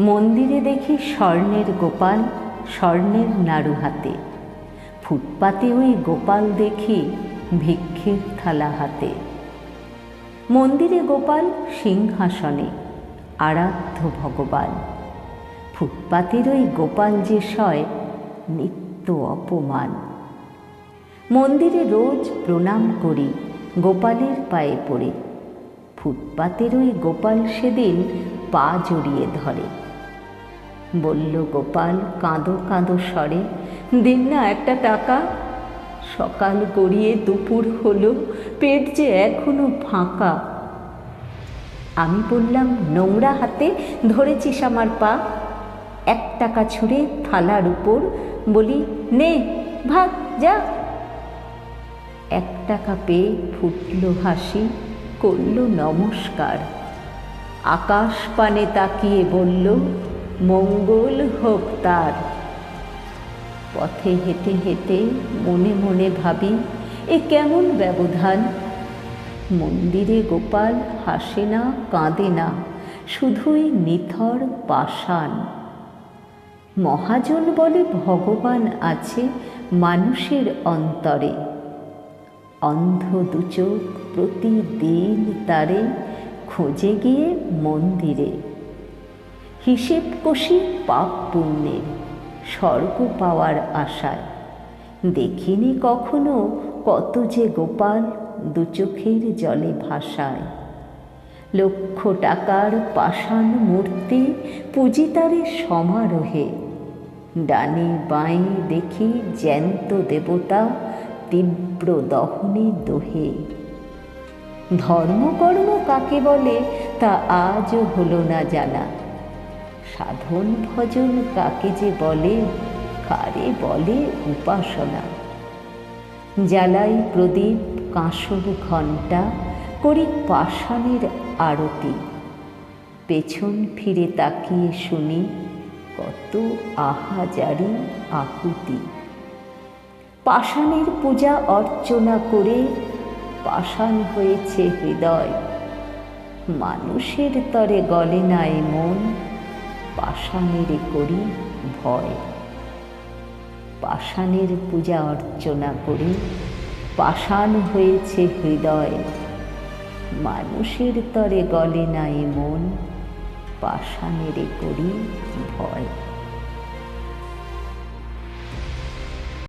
মন্দিরে দেখি স্বর্ণের গোপাল, স্বর্ণের নাড়ু হাতে। ফুটপাতে ওই গোপাল দেখি ভিক্ষের থালা হাতে। মন্দিরে গোপাল সিংহাসনে, আরাধ্য ভগবান। ফুটপাতের ওই গোপাল যে সয়, নিত্য অপমান। মন্দিরে রোজ প্রণাম করি, গোপালের পায়ে পড়ে। ফুটপাতের ওই গোপাল সেদিন পা জড়িয়ে ধরে। বলল, গোপাল, কাঁদো কাঁদো স্বরে। দিন না একটা টাকা। সকাল গড়িয়ে দুপুর হলো, পেট যে এখনও ফাঁকা। আমি বললাম, নোংরা হাতে ধরেছিস আমার পা। এক টাকা ছুঁড়ে থালার উপর বলি, নে, ভাগ, যা। এক টাকা পেয়ে ফুটল হাসি, করল নমস্কার। আকাশ পানে তাকিয়ে বলল মঙ্গল হোক তার। পথে হেঁটে হেঁটে মনে মনে ভাবি, এ কেমন ব্যবধান? মন্দিরে গোপাল হাসে না, কাঁদে না, শুধুই নিথর পাষাণ। মহাজন বলে ভগবান আছে মানুষের অন্তরে। অন্ধ দুচোখ প্রতিদিন তারে খোঁজে গিয়ে মন্দিরে। হিসেব কষি পাপ পুণ্যের স্বর্গ পাওয়ার আশায়। দেখিনি কখনো কত যে গোপাল দুচোখের জলে ভাসায়। লক্ষ টাকার পাষাণ মূর্তি পূজিতারে সমারোহে। ডানে বাঁয়ে দেখি জ্যান্ত দেবতা তীব্র দহনে দোহে। ধর্মকর্ম কাকে বলে তা আজও হলো না জানা। সাধন ভজন কাকে যে বলে, কারে বলে উপাসনা। জ্বালাই প্রদীপ কাঁসর ঘণ্টা করি পাষাণের আরতি। পেছন ফিরে তাকিয়ে শুনি কত আহাজারি আকুতি পাষাণের পূজা অর্চনা করে পাষাণ হয়েছে হৃদয়। মানুষের তরে গলে নাই মন। পাষাণের করি ভয়। পাষাণের পূজা অর্চনা করি, পাষাণ হয়েছে হৃদয়। মানুষের তরে গলে নাই মন, পাষাণের করি ভয়।